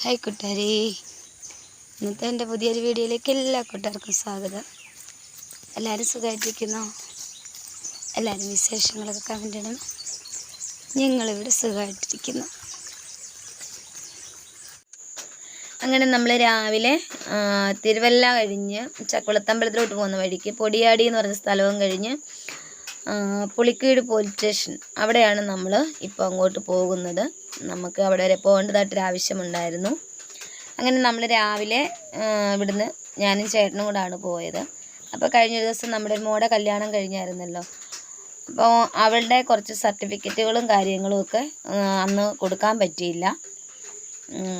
Hi കൂട്ടുകാരി. ഇന്നത്തെ എന്റെ പുതിയൊരു വീഡിയോയിലേക്ക് എല്ലാ കൂട്ടുകാർക്കും സ്വാഗതം. എല്ലാവരും സുഖമായിട്ടിരിക്കുന്നു? എല്ലാവരും വിശേഷങ്ങളൊക്കെ കമന്റ് ഇടണം. ഞങ്ങളിവിടെ സുഖമായിട്ടിരിക്കുന്നു. അങ്ങനെ നമ്മൾ രാവിലെ തിരുവല്ല കഴിഞ്ഞ് ചക്കുളത്തമ്പലത്തിലോട്ട് പോകുന്ന വഴിക്ക് പൊടിയാടി എന്ന് പറഞ്ഞ സ്ഥലവും കഴിഞ്ഞ് പുളിക്കീട് പോലീസ് സ്റ്റേഷൻ അവിടെയാണ് നമ്മൾ ഇപ്പോൾ അങ്ങോട്ട് പോകുന്നത്. നമുക്ക് അവിടെ വരെ പോകേണ്ടതായിട്ടൊരു ആവശ്യമുണ്ടായിരുന്നു. അങ്ങനെ നമ്മൾ രാവിലെ ഇവിടുന്ന് ഞാനും ചേട്ടനും കൂടാണ് പോയത്. അപ്പോൾ കഴിഞ്ഞ ദിവസം നമ്മുടെ മോടെ കല്യാണം കഴിഞ്ഞായിരുന്നല്ലോ. അപ്പോൾ അവളുടെ കുറച്ച് സർട്ടിഫിക്കറ്റുകളും കാര്യങ്ങളും ഒക്കെ അന്ന് കൊടുക്കാൻ പറ്റിയില്ല.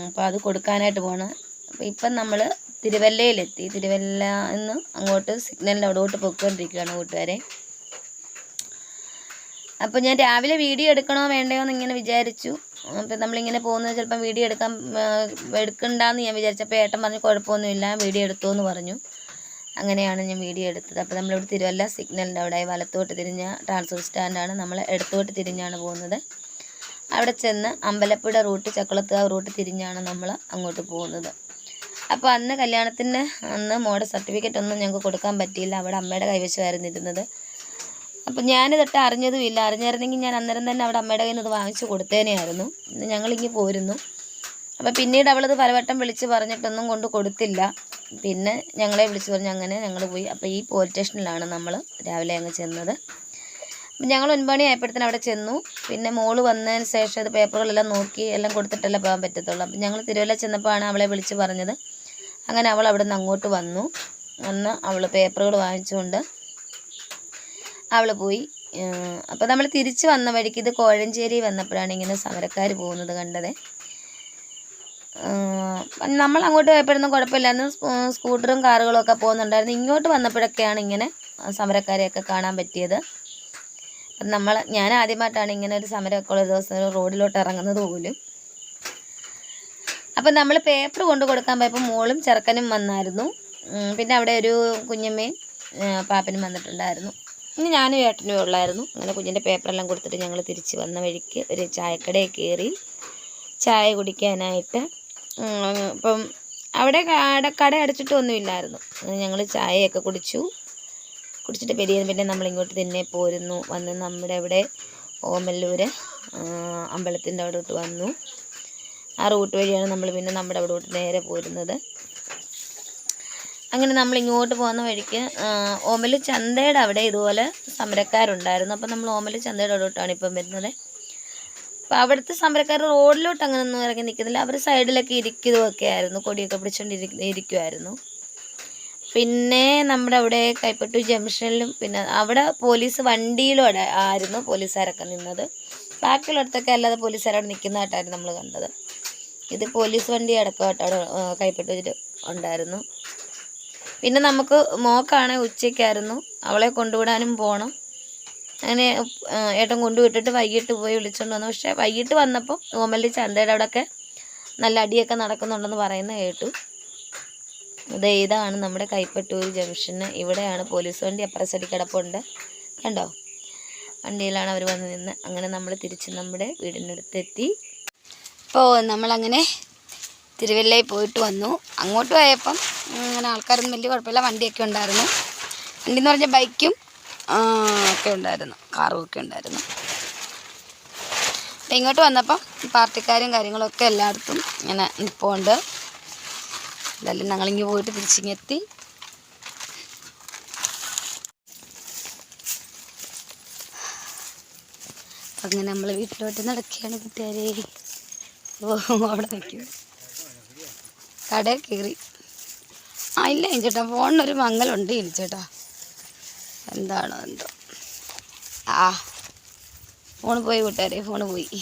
അപ്പോൾ അത് കൊടുക്കാനായിട്ട് പോകണം അപ്പോൾ ഇപ്പം നമ്മൾ തിരുവല്ലയിലെത്തി. തിരുവല്ല നിന്ന് അങ്ങോട്ട് സിഗ്നലിന്റെ അവിടോട്ട് പൊയ്ക്കൊണ്ടിരിക്കുകയാണ് കൂട്ടുകാരെ. അപ്പോൾ ഞാൻ രാവിലെ വീഡിയോ എടുക്കണോ വേണ്ടയോ എന്ന് ഇങ്ങനെ വിചാരിച്ചു. അപ്പോൾ നമ്മളിങ്ങനെ പോകുന്നത് ചിലപ്പം വീഡിയോ എടുക്കാൻ എടുക്കണ്ടെന്ന് ഞാൻ വിചാരിച്ചപ്പോൾ ഏട്ടൻ പറഞ്ഞു കുഴപ്പമൊന്നുമില്ല വീഡിയോ എടുത്തോ എന്ന് പറഞ്ഞു. അങ്ങനെയാണ് ഞാൻ വീഡിയോ എടുത്തത്. അപ്പോൾ നമ്മളിവിടെ തിരുവല്ല സിഗ്നലിന്റെ അവിടെ വലത്തോട്ട് തിരിഞ്ഞ ട്രാൻസ്ഫർ സ്റ്റാൻഡാണ് നമ്മൾ ഇടത്തോട്ട് തിരിഞ്ഞാണ് പോകുന്നത്. അവിടെ ചെന്ന് അമ്പലപ്പുഴ റൂട്ട് ചക്കുളത്തുകാവ് റൂട്ട് തിരിഞ്ഞാണ് നമ്മൾ അങ്ങോട്ട് പോകുന്നത്. അപ്പോൾ അന്ന് കല്യാണത്തിന് അന്ന് മോടെ സർട്ടിഫിക്കറ്റ് ഒന്നും ഞങ്ങൾക്ക് കൊടുക്കാൻ പറ്റിയില്ല. അവിടെ അമ്മയുടെ കൈവശമായിരുന്നു ഇരുന്നത്. അപ്പം അറിഞ്ഞതും അറിഞ്ഞതുമില്ല. അറിഞ്ഞായിരുന്നെങ്കിൽ ഞാൻ അന്നേരം തന്നെ അവിടെ അമ്മയുടെ കയ്യിൽ നിന്ന് ഇത് വാങ്ങിച്ചു കൊടുത്തേനെയായിരുന്നു. ഞങ്ങളിങ്ങ് പോരുന്നു. അപ്പം പിന്നീട് അവളത് പലവട്ടം വിളിച്ച് പറഞ്ഞിട്ടൊന്നും കൊണ്ട് കൊടുത്തില്ല. പിന്നെ ഞങ്ങളെ വിളിച്ച് പറഞ്ഞ് അങ്ങനെ ഞങ്ങൾ പോയി. അപ്പോൾ ഈ പോലീസ് സ്റ്റേഷനിലാണ് നമ്മൾ രാവിലെ അങ്ങ് ചെന്നത്. അപ്പം ഞങ്ങൾ ഒൻപത് മണി ആയപ്പോഴത്തേന് അവിടെ ചെന്നു. പിന്നെ മോൾ വന്നതിന് ശേഷം ഇത് പേപ്പറുകളെല്ലാം നോക്കി എല്ലാം കൊടുത്തിട്ടല്ലേ പോകാൻ പറ്റത്തുള്ളൂ. അപ്പം ഞങ്ങൾ തിരുവല്ല ചെന്നപ്പോഴാണ് അവളെ വിളിച്ച് പറഞ്ഞത്. അങ്ങനെ അവൾ അവിടെ നിന്ന് അങ്ങോട്ട് വന്നു. വന്ന് അവൾ പേപ്പറുകൾ വാങ്ങിച്ചുകൊണ്ട് അവൾ പോയി. അപ്പോൾ നമ്മൾ തിരിച്ചു വന്ന വഴിക്ക് ഇത് കോഴഞ്ചേരി വന്നപ്പോഴാണ് ഇങ്ങനെ സമരക്കാർ പോകുന്നത് കണ്ടത്. നമ്മൾ അങ്ങോട്ട് പോയപ്പോഴൊന്നും കുഴപ്പമില്ലായിരുന്നു. സ്കൂട്ടറും കാറുകളും ഒക്കെ പോകുന്നുണ്ടായിരുന്നു. ഇങ്ങോട്ട് വന്നപ്പോഴൊക്കെയാണ് ഇങ്ങനെ സമരക്കാരെയൊക്കെ കാണാൻ പറ്റിയത്. നമ്മൾ ഞാൻ ആദ്യമായിട്ടാണ് ഇങ്ങനെ ഒരു സമരമൊക്കെ ഉള്ള ദിവസം റോഡിലോട്ട് ഇറങ്ങുന്നത് പോലും. അപ്പം നമ്മൾ പേപ്പർ കൊണ്ട് കൊടുക്കാൻ പോയപ്പോൾ മോളും ചെറുക്കനും വന്നായിരുന്നു. പിന്നെ അവിടെ ഒരു കുഞ്ഞമ്മയും പാപ്പനും വന്നിട്ടുണ്ടായിരുന്നു. ഇനി ഞാനും ഏട്ടനും ഉള്ളായിരുന്നു. അങ്ങനെ കുഞ്ഞിന്റെ പേപ്പറെല്ലാം കൊടുത്തിട്ട് ഞങ്ങൾ തിരിച്ച് വന്ന വഴിക്ക് ഒരു ചായക്കടയിൽ കയറി ചായ കുടിക്കാനായിട്ട് ഇപ്പം അവിടെ കട അടച്ചിട്ടൊന്നുമില്ലായിരുന്നു ഞങ്ങൾ ചായയൊക്കെ കുടിച്ചു. കുടിച്ചിട്ട് പെരിയ പിന്നെ നമ്മളിങ്ങോട്ട് തന്നെ പോരുന്നു. വന്ന് നമ്മുടെ ഇവിടെ ഓമല്ലൂർ അമ്പലത്തിന്റെ അവിടോട്ട് വന്നു. ആ റൂട്ട് വഴിയാണ് നമ്മൾ പിന്നെ നമ്മുടെ അവിടോട്ട് നേരെ പോരുന്നത്. അങ്ങനെ നമ്മൾ ഇങ്ങോട്ട് പോകുന്ന വഴിക്ക് ഓമൽ ചന്തയുടെ അവിടെ ഇതുപോലെ സമരക്കാരുണ്ടായിരുന്നു. അപ്പം നമ്മൾ ഓമൽ ചന്തയുടെ അവിടോട്ടാണ് ഇപ്പം വരുന്നത്. അപ്പം അവിടുത്തെ സമരക്കാർ റോഡിലോട്ട് അങ്ങനെ ഒന്നും ഇറങ്ങി നിൽക്കുന്നില്ല. അവർ സൈഡിലൊക്കെ ഇരിക്കുന്നതൊക്കെ ആയിരുന്നു. കൊടിയൊക്കെ പിടിച്ചുകൊണ്ട് ഇരി- ഇരിക്കുമായിരുന്നു പിന്നെ നമ്മുടെ അവിടെ കൈപ്പട്ടു ജംഗ്ഷനിലും പിന്നെ അവിടെ പോലീസ് വണ്ടിയിലൂടെ ആയിരുന്നു പോലീസുകാരൊക്കെ നിന്നത്. ബാക്കിയുള്ളിടത്തൊക്കെ അല്ലാതെ പോലീസുകാരവിടെ നിൽക്കുന്നതായിട്ടായിരുന്നു നമ്മൾ കണ്ടത്. ഇത് പോലീസ് വണ്ടി അടക്കമായിട്ട് അവിടെ കൈപ്പറ്റൂർ ഉണ്ടായിരുന്നു. പിന്നെ നമുക്ക് മോക്കാണ് ഉച്ചയ്ക്കായിരുന്നു. അവളെ കൊണ്ടുവിടാനും പോകണം അങ്ങനെ ഏട്ടൻ കൊണ്ടുവിട്ടിട്ട് വൈകിട്ട് പോയി വിളിച്ചോണ്ട് വന്നു. പക്ഷേ വൈകിട്ട് വന്നപ്പോൾ ഓമല്ലി ചന്തയുടെ അവിടെയൊക്കെ നല്ല അടിയൊക്കെ നടക്കുന്നുണ്ടെന്ന് പറയുന്ന കേട്ടു. ദേ ഇതാണ് നമ്മുടെ കൈപ്പറ്റൂർ ജംഗ്ഷന്. ഇവിടെയാണ് പോലീസ് വണ്ടി അപ്പുറം കിടപ്പുണ്ട്. കണ്ടോ? വണ്ടിയിലാണ് അവർ വന്ന് നിന്ന്. അങ്ങനെ നമ്മൾ തിരിച്ച് നമ്മുടെ വീടിന്റെ അടുത്തെത്തി ഇപ്പോൾ നമ്മളങ്ങനെ തിരുവല്ലയിൽ പോയിട്ട് വന്നു. അങ്ങോട്ട് പോയപ്പം അങ്ങനെ ആൾക്കാരൊന്നും വലിയ കുഴപ്പമില്ല. വണ്ടിയൊക്കെ ഉണ്ടായിരുന്നു. വണ്ടി എന്ന് പറഞ്ഞാൽ ബൈക്കും ഒക്കെ ഉണ്ടായിരുന്നു. കാറും ഒക്കെ ഉണ്ടായിരുന്നു. അപ്പം ഇങ്ങോട്ട് വന്നപ്പം പാർട്ടിക്കാരും കാര്യങ്ങളൊക്കെ എല്ലായിടത്തും ഇങ്ങനെ നിൽപ്പുണ്ട് എന്തായാലും ഞങ്ങളിങ്ങ് പോയിട്ട് തിരിച്ചിങ്ങെത്തി. അങ്ങനെ നമ്മൾ വീട്ടിലോട്ട് നടക്കുകയാണ് കൂട്ടുകാരെ. ഓ അവിടെ നിൽക്കും കടയിൽ കയറി. ഇല്ല ചേട്ടാ ഫോണിനൊരു മങ്ങലുണ്ട് ചേട്ടാ എന്താണോ എന്തോ. ആ ഫോണ് പോയി കൂട്ടുകാരെ ഫോണ് പോയി.